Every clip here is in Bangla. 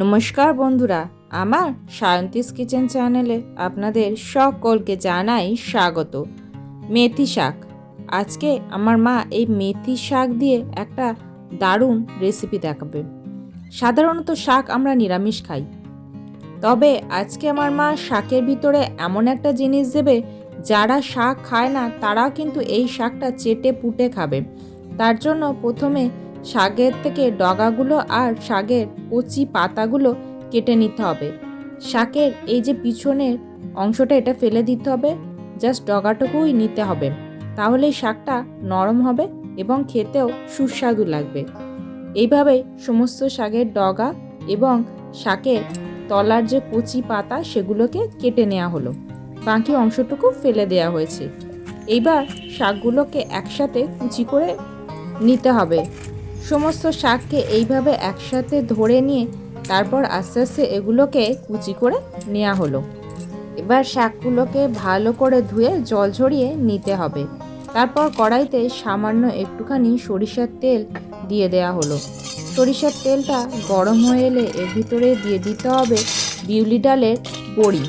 নমস্কার বন্ধুরা, আমার সায়ন্তিস কিচেন চ্যানেলে আপনাদের সকলকে জানাই স্বাগত। মেথি শাক। আজকে আমার মা এই মেথি শাক দিয়ে একটা দারুণ রেসিপি দেখাবে। সাধারণত শাক আমরা নিরামিষ খাই। তবে আজকে আমার মা শাকের ভিতরে এমন একটা জিনিস দেবে, যারা শাক খায় না, তারাও কিন্তু এই শাকটা চেটে পুটে খাবে। তার জন্য প্রথমে শাকের থেকে ডগাগুলো আর শাকের কচি পাতাগুলো কেটে নিতে হবে। শাকের এই যে পিছনের অংশটা, এটা ফেলে দিতে হবে। জাস্ট ডগাটুকুই নিতে হবে। তাহলে শাকটা নরম হবে এবং খেতেও সুস্বাদু লাগবে। এইভাবে সমস্ত শাকের ডগা এবং শাকের তলার যে কচি পাতা, সেগুলোকে কেটে নেওয়া হলো। বাকি অংশটুকু ফেলে দেওয়া হয়েছে। এইবার শাকগুলোকে একসাথে কুচি করে নিতে হবে। সমস্ত শাককে এইভাবে একসাথে ধরে নিয়ে তারপর আস্তে আস্তে এগুলোকে কুচি করে নেওয়া হলো। এবার শাকগুলোকে ভালো করে ধুয়ে জল ঝরিয়ে নিতে হবে। তারপর কড়াইতে সামান্য একটুখানি সরিষার তেল দিয়ে দেওয়া হলো। সরিষার তেলটা গরম হয়ে এলে এর ভিতরে দিয়ে দিতে হবে বিউলি ডালের বড়ি।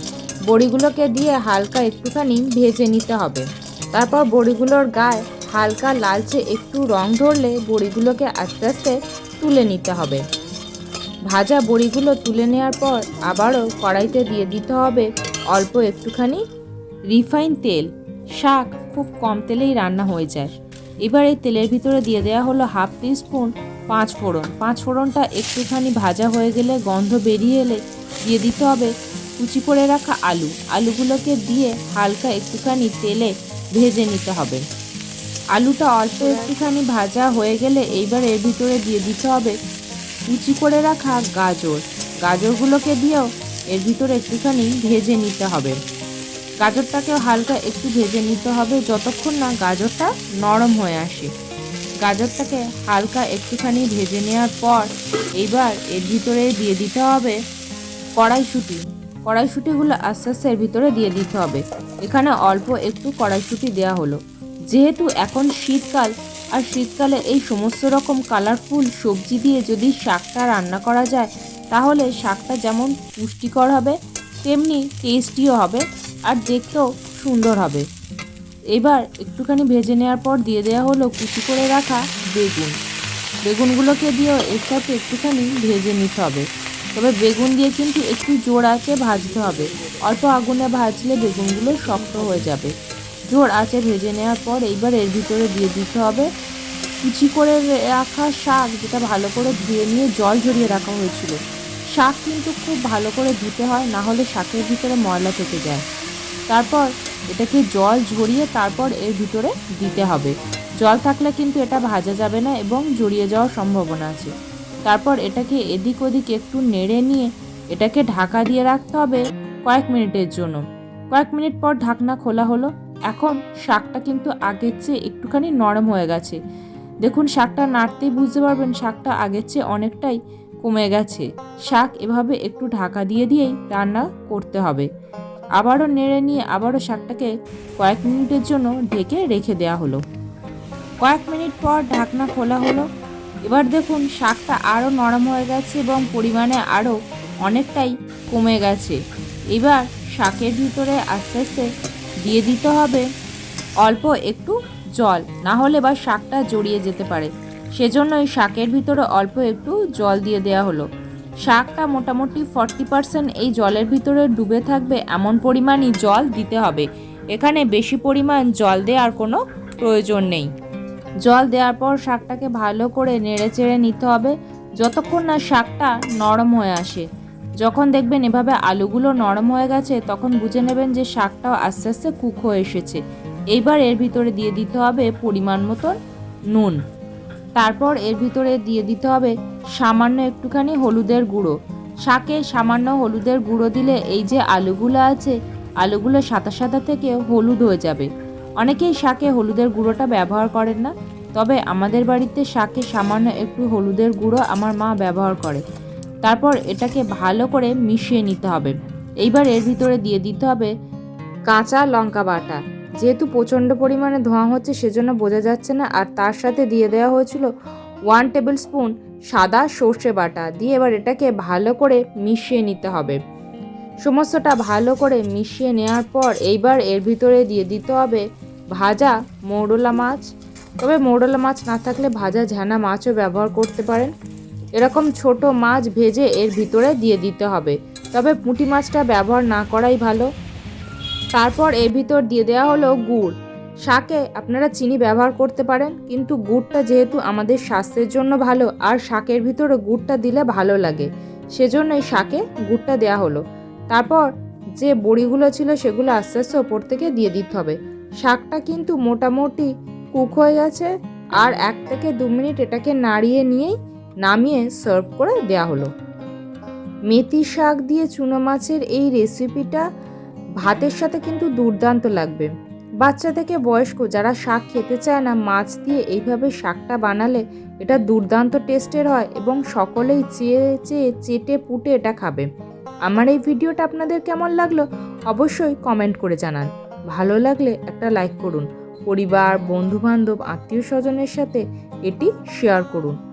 বড়িগুলোকে দিয়ে হালকা একটুখানি ভেজে নিতে হবে। তারপর বড়িগুলোর গায়ে হালকা লালচে একটু রং ধরলে বড়িগুলোকে আস্তে আস্তে তুলে নিতে হবে। ভাজা বড়িগুলো তুলে নেওয়ার পর আবারও কড়াইতে দিয়ে দিতে হবে অল্প একটুখানি রিফাইন তেল। শাক খুব কম তেলেই রান্না হয়ে যায়। এবার এই তেলের ভিতরে দিয়ে দেওয়া হলো হাফ স্পুন পাঁচ ফোড়ন। পাঁচ ফোড়নটা একটুখানি ভাজা হয়ে গেলে গন্ধ বেরিয়ে এলে দিয়ে দিতে হবে কুচি করে রাখা আলু। আলুগুলোকে দিয়ে হালকা একটুখানি তেলে ভেজে নিতে হবে। আলুটা অল্প একটুখানি ভাজা হয়ে গেলে এইবার এর ভিতরে দিয়ে দিতে হবে কুচি করে রাখা গাজর। গাজরগুলোকে দিয়েও এর ভিতরে একটুখানি ভেজে নিতে হবে। গাজরটাকেও হালকা একটু ভেজে নিতে হবে যতক্ষণ না গাজরটা নরম হয়ে আসে। গাজরটাকে হালকা একটুখানি ভেজে নেওয়ার পর এইবার এর ভিতরে দিয়ে দিতে হবে কড়াইশুঁটি। কড়াইশুঁটিগুলো আস্তে আস্তে এর ভিতরে দিয়ে দিতে হবে। এখানে অল্প একটু কড়াইশুঁটি দেওয়া হলো। যেহেতু এখন শীতকাল, আর শীতকালে এই সমস্ত রকম কালারফুল সবজি দিয়ে যদি শাকটা রান্না করা যায়, তাহলে শাকটা যেমন পুষ্টিকর হবে, তেমনি টেস্টিও হবে, আর দেখতেও সুন্দর হবে। এবার একটুখানি ভেজে নেওয়ার পর দিয়ে দেওয়া হলো কুচি করে রাখা বেগুন। বেগুনগুলোকে দিয়েও এর সাথে একটুখানি ভেজে নিতে হবে। তবে বেগুন দিয়ে কিন্তু একটু জোর আছে ভাজতে হবে। অল্প আগুনে ভাজলে বেগুনগুলো শক্ত হয়ে যাবে। জোর আঁচে ভেজে নেওয়ার পর এইবার এর ভিতরে দিয়ে দিতে হবে কুচি করে রাখা শাক যেটা ভালো করে ধুয়ে নিয়ে জল ঝরিয়ে রাখা হয়েছিল। শাক কিন্তু খুব ভালো করে ধুতে হয়, না হলে শাকের ভিতরে ময়লা থেকে যায়। তারপর এটাকে জল ঝরিয়ে তারপর এর ভিতরে দিতে হবে। জল থাকলে কিন্তু এটা ভাজা যাবে না এবং জড়িয়ে যাওয়ার সম্ভাবনা আছে। তারপর এটাকে এদিক ওদিক একটু নেড়ে নিয়ে এটাকে ঢাকা দিয়ে রাখতে হবে কয়েক মিনিটের জন্য। কয়েক মিনিট পর ঢাকনা খোলা হলো। এখন শাকটা কিন্তু আগের চেয়ে একটুখানি নরম হয়ে গেছে। দেখুন, শাকটা নাড়তেই বুঝতে পারবেন শাকটা আগের চেয়ে অনেকটাই কমে গেছে। শাক এভাবে একটু ঢাকা দিয়ে দিয়েই রান্না করতে হবে। আবারও নেড়ে নিয়ে আবারও শাকটাকে কয়েক মিনিটের জন্য ঢেকে রেখে দেওয়া হলো। কয়েক মিনিট পর ঢাকনা খোলা হলো। এবার দেখুন, শাকটা আরও নরম হয়ে গেছে এবং পরিমাণে আরও অনেকটাই কমে গেছে। এবার শাকের ভিতরে আস্তে আস্তে দিয়ে দিতে হবে। অল্প একটু জল, না হলে বা শাকটা জড়িয়ে যেতে পারে। সেজন্য সেজন্যই শাকের ভিতরে অল্প একটু জল দিয়ে দেওয়া হলো। শাকটা মোটামুটি ফর্টি পার্সেন্ট এই জলের ভিতরে ডুবে থাকবে, এমন পরিমাণই জল দিতে হবে। এখানে বেশি পরিমাণ জল দেওয়ার কোনো প্রয়োজন নেই। জল দেওয়ার পর শাকটাকে ভালো করে নেড়ে চেড়ে নিতে হবে। যতক্ষণ না শাকটা নরম হয়ে আসে। যখন দেখবেন এভাবে আলুগুলো নরম হয়ে গেছে, তখন বুঝে নেবেন যে শাকটাও আস্তে আস্তে কুক হয়ে এসেছে। এইবার এর ভিতরে দিয়ে দিতে হবে পরিমাণ মতন নুন। তারপর এর ভিতরে দিয়ে দিতে হবে সামান্য একটুখানি হলুদের গুঁড়ো। শাকে সামান্য হলুদের গুঁড়ো দিলে এই যে আলুগুলো আছে, আলুগুলো সাদা সাদা থেকে হলুদ হয়ে যাবে। অনেকেই শাকে হলুদের গুঁড়োটা ব্যবহার করেন না, তবে আমাদের বাড়িতে শাকে সামান্য একটু হলুদের গুঁড়ো আমার মা ব্যবহার করে। তারপর এটাকে ভালো করে মিশিয়ে নিতে হবে। এইবার এর ভিতরে দিয়ে দিতে হবে কাঁচা লঙ্কা বাটা। যেহেতু প্রচণ্ড পরিমাণে ধোঁয়া হচ্ছে, সেজন্য বোঝা যাচ্ছে না। আর তার সাথে দিয়ে দেওয়া হয়েছিল ওয়ান টেবিল স্পুন সাদা সর্ষে বাটা। দিয়ে এবার এটাকে ভালো করে মিশিয়ে নিতে হবে। সমস্তটা ভালো করে মিশিয়ে নেওয়ার পর এইবার এর ভিতরে দিয়ে দিতে হবে ভাজা মৌরলা মাছ। তবে মৌরলা মাছ না থাকলে ভাজা ঝানা মাছও ব্যবহার করতে পারেন। এরকম ছোট মাছ ভেজে এর ভিতরে দিয়ে দিতে হবে। তবে পুঁটি মাছটা ব্যবহার না করাই ভালো। তারপর এর ভিতর দিয়ে দেওয়া হলো গুড়। শাকে আপনারা চিনি ব্যবহার করতে পারেন, কিন্তু গুড়টা যেহেতু আমাদের স্বাস্থ্যের জন্য ভালো, আর শাকের ভিতরে গুড়টা দিলে ভালো লাগে, সেজন্যই শাকে গুড়টা দেওয়া হলো। তারপর যে বড়িগুলো ছিল সেগুলো আস্তে আস্তে ওপর থেকে দিয়ে দিতে হবে। শাকটা কিন্তু মোটামুটি কুক হয়ে গেছে, আর এক থেকে দু মিনিট এটাকে নাড়িয়ে নিয়েই নামিয়ে সার্ভ করে দেওয়া হলো। মেথি শাক দিয়ে চুনো মাছের এই রেসিপিটা ভাতের সাথে কিন্তু দুর্দান্ত লাগবে। বাচ্চা থেকে বয়স্ক যারা শাক খেতে চায় না, মাছ দিয়ে এইভাবে শাকটা বানালে এটা দুর্দান্ত টেস্টের হয় এবং সকলেই চেয়ে চেয়ে, চেটে পুটে এটা খাবে। আমার এই ভিডিওটা আপনাদের কেমন লাগল অবশ্যই কমেন্ট করে জানান। ভালো লাগলে একটা লাইক করুন। পরিবার, বন্ধুবান্ধব আত্মীয় স্বজনের সাথে এটি শেয়ার করুন।